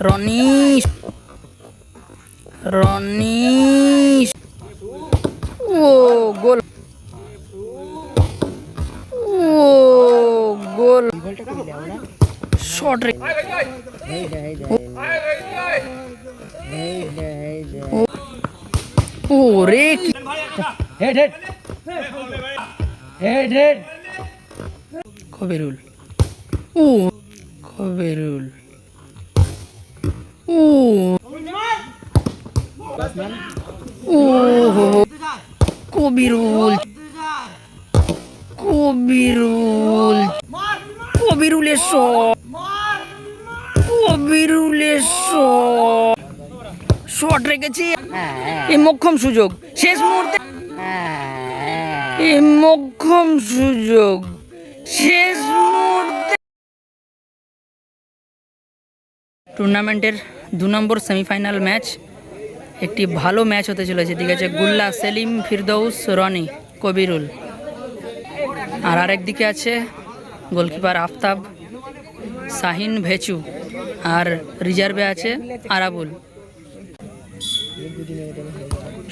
রনিশ রনিশ ও গোল। ও গোল। Short রে। ও রে head head. Head head. Kabirul. ও কবিরুল। কবিরুল কবিরুল কবিরুলের শট কবিরুলের শট শট রেখেছি। এই মক্ষম সুযোগ। শেষ মুহূর্তে এই মক্ষম সুযোগ। শেষ মুহূর্তে টুর্নামেন্টের দু নম্বর সেমিফাইনাল ম্যাচ। একটি ভালো ম্যাচ হতে চলেছে। ঠিক আছে গুল্লা সেলিম ফিরদৌস, রনি কবিরুল। আর আরেক দিকে আছে গোলকিপার আফতাব, শাহিন ভেচু। আর রিজার্ভে আছে আরাবুল।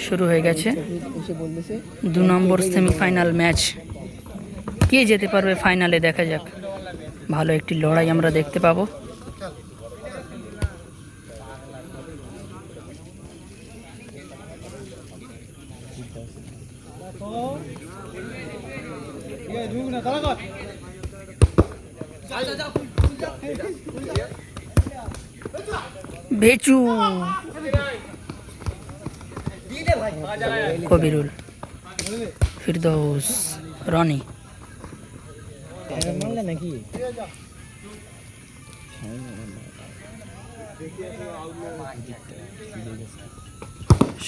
শুরু হয়ে গেছে দু নম্বর সেমিফাইনাল ম্যাচ। কে যেতে পারবে ফাইনালে দেখা যাক। ভালো একটি লড়াই আমরা দেখতে পাবো। ভেচু। কবিরুল ফিরদৌস রনি। নাকি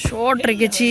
শর্ট রেখেছি।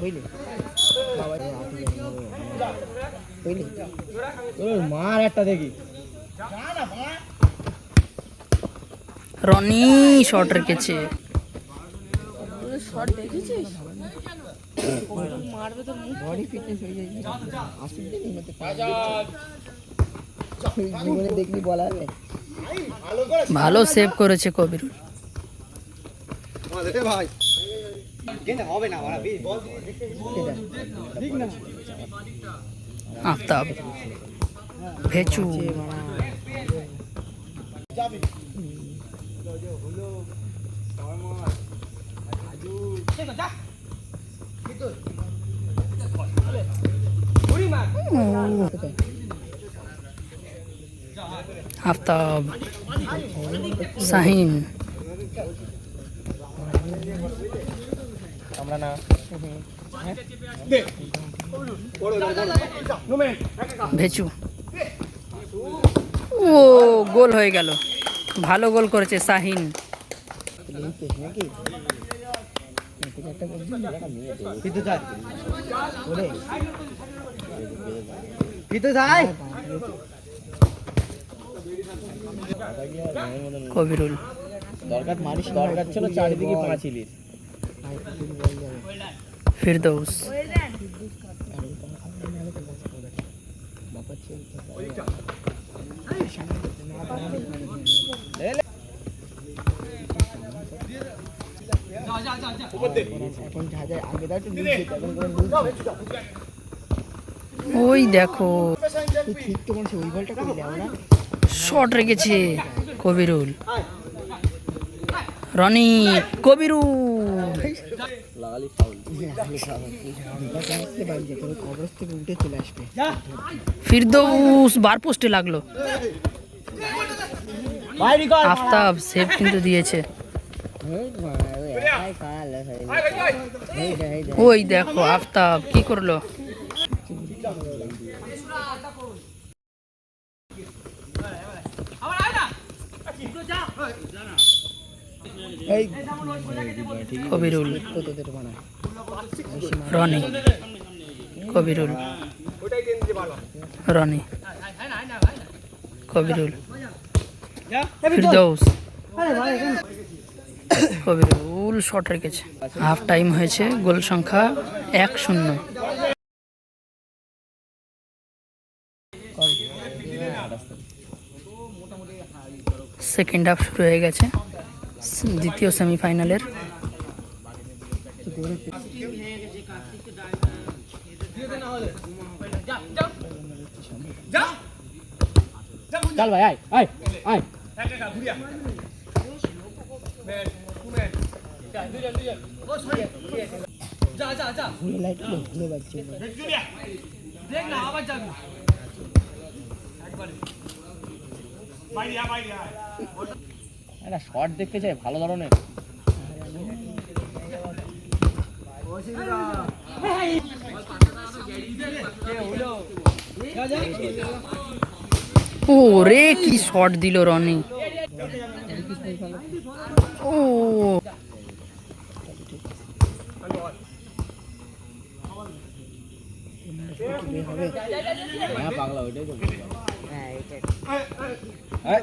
রনি রনি মার একটা দেখি। রনি শর্ট রেখেছে। দেখলি বলা হবে ভালো সেভ করেছে কবির। ভাই। আফতাব। ভেচু। আফতাব। শাহিন। আমরা না ভেচু। ও গোল হয়ে গেল। ভালো গোল করেছে শাহিন। কবিরুল। দরকার মারিস দরকার ছিল চারিদিকে পাঁচিলির। ফিরদৌস। ওই দেখো শট রেখেছে কবিরুল। রনি কবিরুল। চলে আসবে ফিরদৌস বার পোস্টে লাগল আফতাব সেভ কিন্তু দিয়েছে। ওই দেখো আফতাব, কি করল কবিরুল রনি। কবিরুল রনি। কবিরুল ফিরদৌস। কবিরুল শট রেখেছে। হাফ টাইম হয়েছে, গোল সংখ্যা এক শূন্য। সেকেন্ড হাফ শুরু হয়ে গেছে। দ্বিতীয় সেমিফাইনালের। চল ভাই আয় আয় আয়। ভুলে লাইট ভুলে বাজছে একটা শর্ট দেখতে চাই ভালো ধরনের। ও রে কি শট দিল রনি। ও। হ্যাঁ পাগলা ওইটাই তো। হ্যাঁ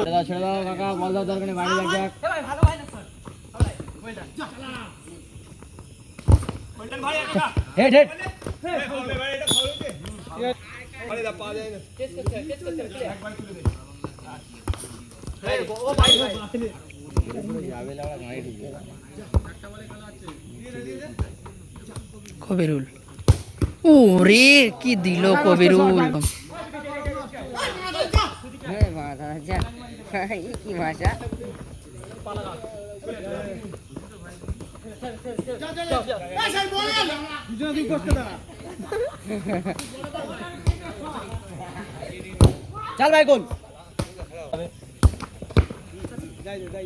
ছেড়ে দাও কাকা বল দাও দরকার বাড়ি যাক যাক। Head head Kabirul. ও রে কি দিল কবিরুল। হ্যাঁ ভাষা যা। কি ভাষা ভাই কোন যাই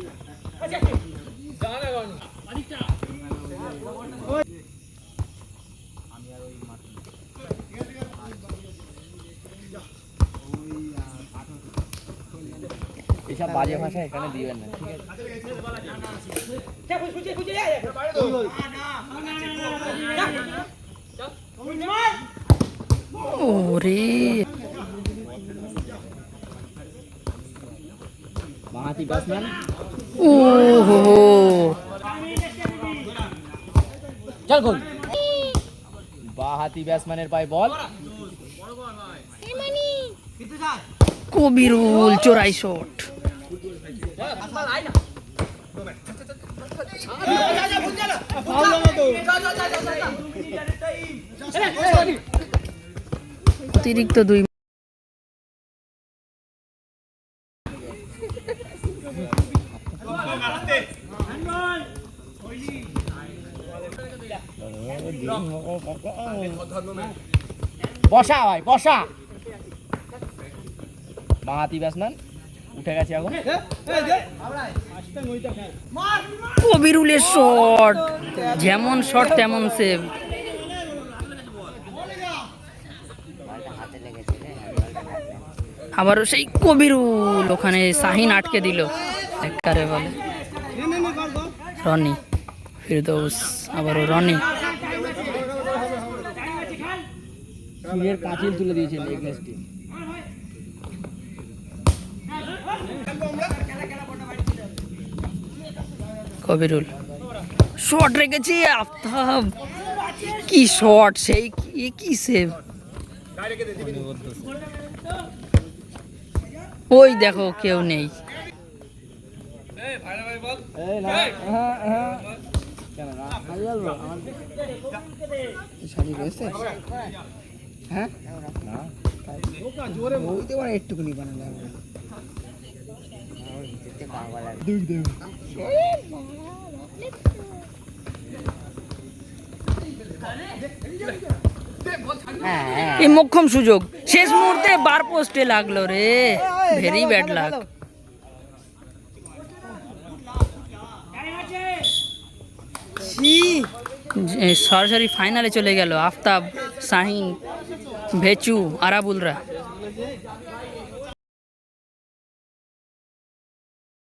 এইসব বাজে ভাষা এখানে দিবেন না ঠিক আছে? ব্যাটসম্যান ও হো চল কোন বাঁহাতি ব্যাটসম্যানের পায়ে বল। কবিরুল চোরাই শট। অতিরিক্ত দুই বসা ভাই বসা। বাঁহাতি ব্যাটসম্যান উঠে গেছে এখন কবিরুলের শট যেমন শট তেমন সেভ আবারও সেই কবিরুল ওখানে শাহিন আটকে দিল একবারে বলে রনি ফিরদৌস আবারও রনি পাঁচিল তুলে দিয়েছে কবিরুল। শট রেখেছি আফতাব। কি শট সেই কি কি সেভ ওই দেখো কেউ নেই। এই না হ্যাঁ হ্যাঁ কেন এই মোক্ষম সুযোগ। শেষ মুহূর্তে বার পোস্টে লাগল রে। ভেরি ব্যাড লাক সরাসরি ফাইনালে চলে গেল। আফতাব শাহিন ভেচু আরাবুলরা।